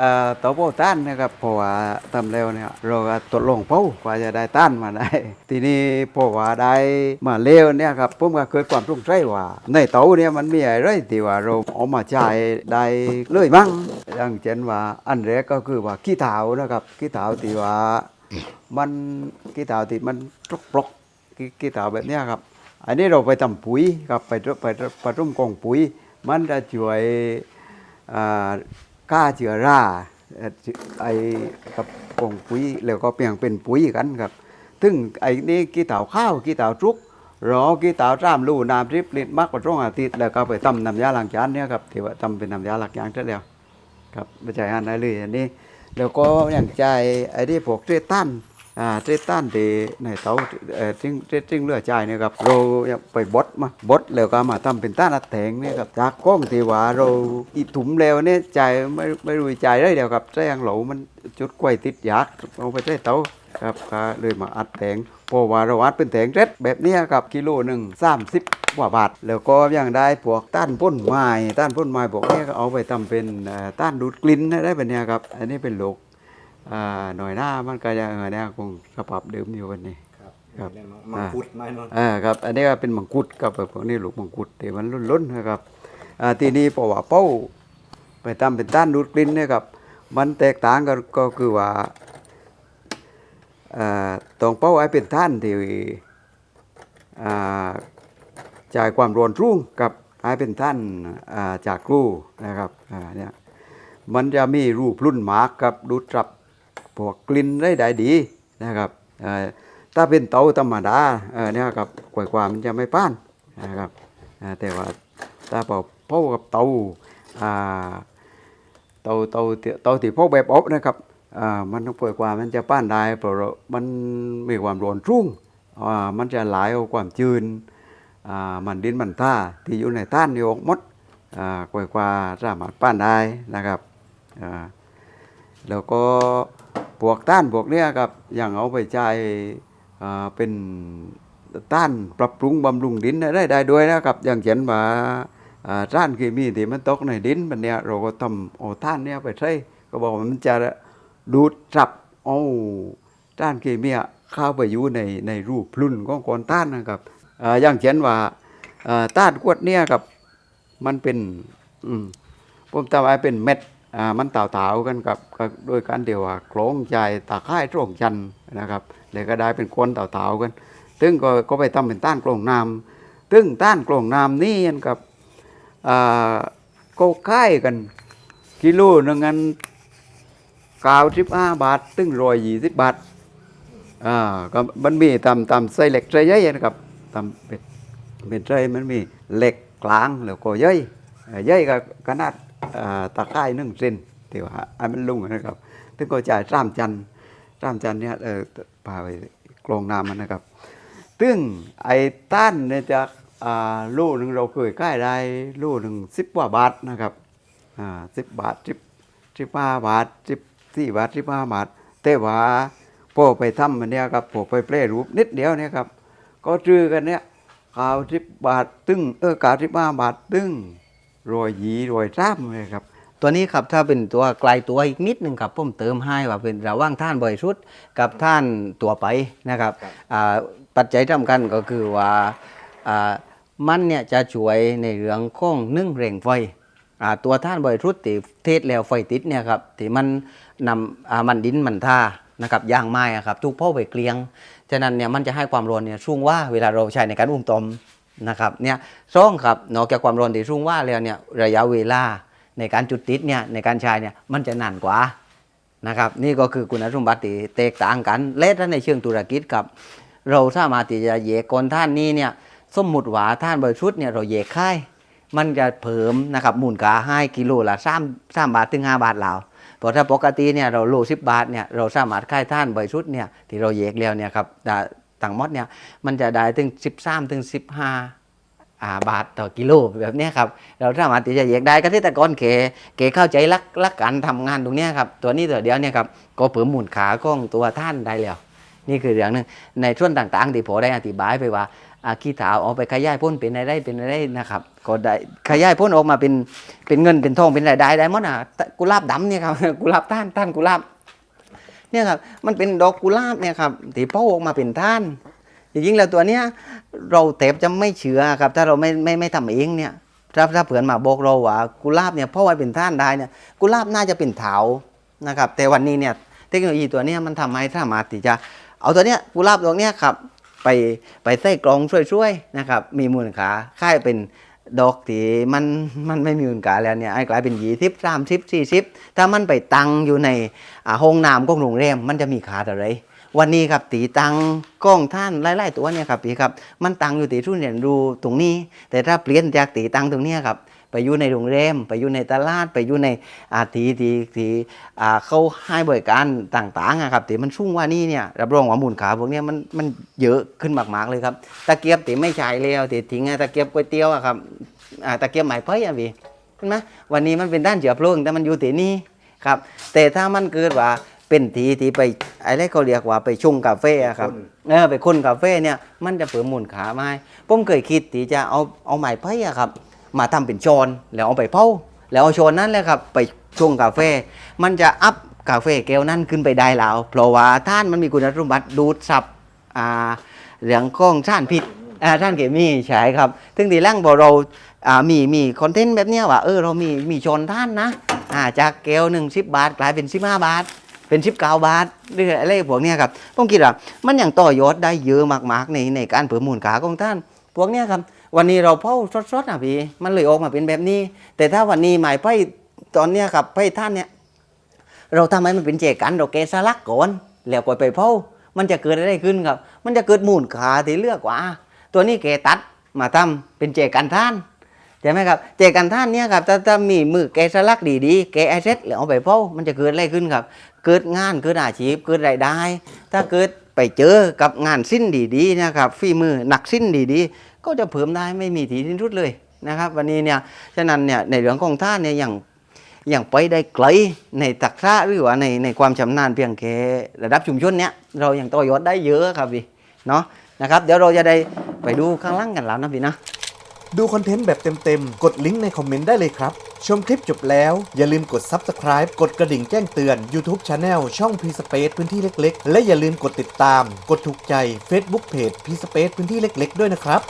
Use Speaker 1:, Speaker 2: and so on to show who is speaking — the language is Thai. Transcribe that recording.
Speaker 1: เอ่อเตาเผาต้านนะครับเพราะว่าทำแล้วเนี่ยเราก็ตดลงเผากว่าจะได้ต้านมาได้ ทีนี้เพราะว่าได้มาเร็วเนี่ยครับผมก็เกิดความสงสัยว่า ในเตาเนี่ยมันมีอะไรที่ว่าเราเอามาใช้ได้เลยมั้งอย่างเช่นว่าอันแรกก็คือว่าขี้เถานะครับขี้เถาที่ว่ามันขี้เถาที่มันตกปลอกขี้ขี้เถาแบบเนี้ยครับอันนี้เราไปทำปุ๋ยครับไปไปไปรุ่มกองปุ๋ย มันจะช่วยอ่า ฆ่าเชื้อราไอ้กับกองปุ๋ยแล้วก็เปลี่ยนเป็นปุ๋ยกันครับถึงไอ้นี่กี่เต่าข้าวกี่เต่าทุกรอกี่เต่าจ้ามลู่น้ำริบลิดมักกว่าช่วงอาทิตย์แล้วก็ไปตำน้ำยาล้างจานเนี่ยครับที่ว่าตำเป็นน้ำยาล้างจานเสร็จแล้วครับไม่ใช่อันไหนเลยอันนี้แล้วก็อย่างใจไอ้ที่พวกเทรตัน เทรตันที่ในเตาเอ่อทิ้งทิ้งเลือดใจนี่ครับเราไปบดมาบดแล้วก็มาทำเป็นต้านอัดแถงนี่ครับจากกล้องที่ว่าเราอีถุมแล้วเนี่ยใจไม่ไม่รู้ใจได้เดียวครับแจ้งเหลามันจุดกล้วยติดยากเอาไปใช้เตาครับก็เลยมาอัดแถงเพราะว่าเราอัดเป็นแถงเร็ดแบบนี้ครับกิโลหนึ่งสามสิบกว่าบาท แล้วก็ยังได้พวกต้านพ่นไม้ต้านพ่นไม้พวกนี้ก็เอาไปทำเป็นต้านดูดกลิ่นได้แบบเนี้ยครับ อันนี้เป็นโรค อ่าหน่อยหน้ามันก็จะเออเนี่ยคงสภาพเดิมอยู่วันนี้
Speaker 2: ครับ
Speaker 1: ครับ
Speaker 2: เรื่องมังคุดไม้นอน
Speaker 1: อ่าครับอันนี้ก็เป็นมังคุดครับพวกนี้ลูกมังคุดที่มันล้นๆนะครับอ่าทีนี้เพราะว่าเป้าไปทำเป็นต้านดูดกลิ่นเนี่ยครับ มันแตกต่างกันก็คือว่าอ่าตรงเป้าไอ้เป็นท่านที่อ่าจ่ายความร้อนรุ่งกับไอ้เป็นท่านอ่าจากครูนะครับอ่าเนี่ยมันจะมีรูปรุ่นหมากกับดูดจับ พวกกลิ่นได้ได้ดีนะครับถ้าเป็นเตาธรรมดาเนี่ยครับกวยความมันจะไม่ป้านนะครับแต่ว่าถ้าเป่าเผากับเตาเตาเตาเตาที่เผาแบบอบนะครับอ่ามันกวยความมันจะป้านได้เพราะมันมีความร้อนรุ่งมันจะหลายเอาความจืนมันดินมันท่าที่อยู่ในท่านนี่ออกมดกวยความสามารถป้านได้นะครับแล้วก็ พวกต้านพวกเนี้ยครับอย่างเอาไปใช้เป็นต้านปรับปรุงบำรุงดินได้ได้ด้วยนะครับ อย่างเช่นว่าอ่าต้านเคมีที่มันตกในดินมันเนี้ยเราก็ทำเอาต้านเนี้ยไปใช้ก็บอกว่ามันจะดูดจับเอาต้านเคมีเข้าไปอยู่ในในรูปพลุ่นของก้อนต้านนะครับออย่างเช่นว่าอ่าต้านขวดเนี้ยครับมันเป็นอืมผมทำให้เป็นเม็ด มันเต่าๆกันกับกับโดยการเดียวว่าโครงใจตาค่ายตรงจันทร์นะครับเลยก็ได้เป็นคนเต่าๆกันตึงก็ก็ไปทำเป็นต้านกลงน้ำตึงต้านกลงน้ำนี่อันกับก็ค่ายกันกิโลหนึ่งอันเก้าสิบห้าบาท ตึงรอยยี่สิบบาทอ่าก็มันมีตำตำไส้เหล็กไส้ใหญ่นะครับตำเป็นเป็นไส้มันมีเหล็กกลางแล้วก็ใหญ่เอ่อใหญ่ก็ขนาดอ่า ตะไคร้นึ่งเซนที่ว่าอันมันลุงนะครับถึงก็จ่ายสามจันสามจันเนี่ยเออพาไปกรองน้ำมันนะครับซึ่งไอ้ต้านเนี่ยจะลูกหนึ่งเราเคยใกล้ได้ลูกหนึ่งสิบกว่าบาทนะครับอ่าสิบบาทสิบสิบห้าบาทสิบสี่บาทสิบห้าบาทแต่ว่าพอไปทำมันเนี่ยครับพอไปแปรรูปนิดเดียวเนี่ยครับ ก็ซื้อกันเนี่ยข่าวสิบบาทตึ้งเออข่าวสิบห้าบาทตึ้ง รอยหยีรอยซ้ำเลยครับ
Speaker 3: ตัวนี้ครับถ้าเป็นตัวไกลตัวอีกนิดหนึ่งครับผมเติมให้ว่าเป็นระหว่างท่านบริสุทธิ์กับท่านตัวไปนะครับอ่าปัจจัยสำคัญก็คือว่าอ่ามันเนี่ยจะช่วยในเรื่องของนึ่งเร่งไฟอ่าตัวท่านบริสุทธิ์ที่เทศแล้วไฟติดเนี่ยครับที่มันนำอ่ามันดินมันท่านะครับย่างไม้อะครับทุกพ่อไปเกลียง ฉะนั้นเนี่ยมันจะให้ความร้อนเนี่ยช่วงว่าเวลาเราใช้ในการอุ้มตอม นะครับเนี่ยซ่องครับนอกจากความร้อนที่ช่งว่าแล้วเนี่ยระยะเวลาในการจุดติดเนี่ยในการใช้เนี่ยมันจะนานกว่านะครับนี่ก็คือคุณสมบัติแตกต่างกัน และถ้าในเชิงธุรกิจครับ เราสามารถที่จะแยกกลท่านนี้เนี่ยสมมุติว่าท่านบริสุทธิ์เนี่ยเราแยกค่ายมันจะเพิ่มนะครับมูลค่าให้กิโลละสามสามบาทถึงห้าบาทแล้วเพราะถ้าปกติเนี่ยเราโลสิบบาทเนี่ยเราสามารถค่ายท่านบริสุทธิ์เนี่ยที่เราแยกแล้วเนี่ยครับแต่างหมดเนี่ยมันจะได้ถึงสิบสามถึงสิบห้าอ่าบาทต่อกิโลแบบนี้ครับ เราสามารถที่จะแยกได้เกษตรกรเกเกเข้าใจลักลักการทำงานตรงนี้ครับ ตัวนี้ตัวเดียวเนี่ยครับก็เพิ่มมูลค่าของตัวท่านได้แล้ว นี่คือเรื่องหนึ่งในช่วงต่างๆที่ผมได้อธิบายไปว่าอาขี้ถาวเอาไปขยายพ้นเป็นรายได้เป็นรายได้นะครับก็ได้ขยายพ้นออกมาเป็นเป็นเงินเป็นทองเป็นรายได้ได้หมดอะกุหลาบดำเนี่ยครับกุหลาบท่านท่านกุหลาบ เนี่ยครับมันเป็นดอกกุหลาบเนี่ยครับที่เป้าออกมาเป็นท่านจริงๆแล้วตัวเนี้ยเราแทบจะไม่เชื่อครับ ถ้าเราไม่ไม่ไม่ทำเองเนี่ยถ้าถ้าเผื่อนมาบอกเราว่ากุหลาบเนี่ยพราะว่าเป็นท่านได้เนี่ยกุหลาบน่าจะเป็นเถานะครับ แต่วันนี้เนี่ยเทคโนโลยีตัวเนี้ยมันทำให้สามารถที่จะ เอาตัวเนี้ยกุหลาบตัวเนี้ยครับไปไปใส่กล่องช่วยๆนะครับ มีมูลค่าค่ายเป็น ดอกที่มันมันไม่มีมูลค่าแล้วเนี่ยไอ้กลายเป็นยี่สิบสามสิบสี่สิบถ้ามันไปตังอยู่ในอ่าห้องน้ำของโรงแรมมันจะมีค่าอะไร วันนี้ครับตีตังกล้องท่านไล่ๆตัวเนี่ยครับพี่ครับ มันตังอยู่ตีทุนเรียนรู้ตรงนี้ แต่ถ้าเปลี่ยนจากตีตังตรงเนี้ยครับ ไปอยู่ในโรงแรมไปอยู่ในตลาดไปอยู่ในอาทีทีทีอ่าเขาให้บริการต่างๆอะครับตีมันชุ่งว่านี่เนี่ยรับรองว่ามูลค่าพวกเนี้ยมันมันเยอะขึ้นมากๆเลยครับตะเกียบตีไม่ใช้แล้วตีทิ้งอะตะเกียบก๋วยเตี๋ยวอะครับอ่าตะเกียบหมายเพ้ยอะพี่เห็นไหมวันนี้มันเป็นด้านเจือเพลิงแต่มันอยู่ตีนี่ครับ แต่ถ้ามันเกิดว่าเป็นทีที่ไปอะไรเขาเรียกว่าไปชงกาแฟอะครับเออไปคนกาแฟเนี่ยมันจะเพิ่มมูลค่าไหมผมเคยคิดที่จะเอาเอาไม้ไผ่อะครับ มาทำเป็นชอนแล้วเอาไปเผาแล้วเอาชอนนั้นแหละครับไปชงกาแฟ มันจะอัพกาแฟแก้วนั้นขึ้นไปได้แล้ว เพราะว่าท่านมันมีคุณสมบัติดูดซับอ่าเรื่องของท่านพิษอ่าท่านเกมีใช่ครับถึงทีแรกพอเราอ่ามีมีคอนเทนต์แบบเนี้ยว่าเออเรามีมีชอนท่านนะอ่าจากแก้วหนึ่งสิบบาท กลายเป็นสิบห้าบาทเป็นชิปเก้าบาทหรืออะไรพวกเนี้ยครับผมคิดว่ามันอยังต่อยอดได้เยอะมากๆในในการเพิ่มมูลค่าของท่าน พวกเนี้ยครับ วันนี้เราเผาสดๆอะพี่มันเลยออกมาเป็นแบบนี้ แต่ถ้าวันนี้หมายไพ่ตอนเนี้ยครับไพ่ท่านเนี่ยเราทำให้มันเป็นเจกันเราแกสลักก่อนแล้วก็ไปเผามันจะเกิดอะไรขึ้นครับ มันจะเกิดมูลค่าที่เลือกกว่า ตัวนี้แกตัดมาทำเป็นเจกันท่านใช่ไหมครับ เจกันท่านเนี่ยครับถ้าถ้ามีมือแกสลักดีๆแกไอเซ็ตแล้วเอาไปเผามันจะเกิดอะไรขึ้นครับ เกิดงานเกิดอาชีพเกิดรายได้ ถ้าเกิดไปเจอกับงานสิ้นดีๆนะครับฝีมือหนักสิ้นดีๆ ก็จะเพิ่มได้ไม่มีทีสิ้นสุดเลยนะครับ วันนี้เนี่ยฉะนั้นเนี่ยในเรื่องของท่านเนี่ยอย่างอย่างไปได้ไกลในตักษะหรือว่าในในความชำนาญเพียงแค่ระดับชุมชนเนี่ยเรายังต่อยอดได้เยอะครับพี่เนาะนะครับเดี๋ยวเราจะได้ไปดูข้างล่างกันแล้วนะพี่นะ
Speaker 2: ดูคอนเทนต์แบบเต็มๆ กดลิงก์ในคอมเมนต์ได้เลยครับ ชมคลิปจบแล้ว อย่าลืมกด Subscribe กดกระดิ่งแจ้งเตือน YouTube Channel ช่อง p s p a c e พื้นที่เล็ก ๆ และอย่าลืมกดติดตาม กดถูกใจ Facebook Page p s p a c e พื้นที่เล็ก ๆ ด้วยนะครับ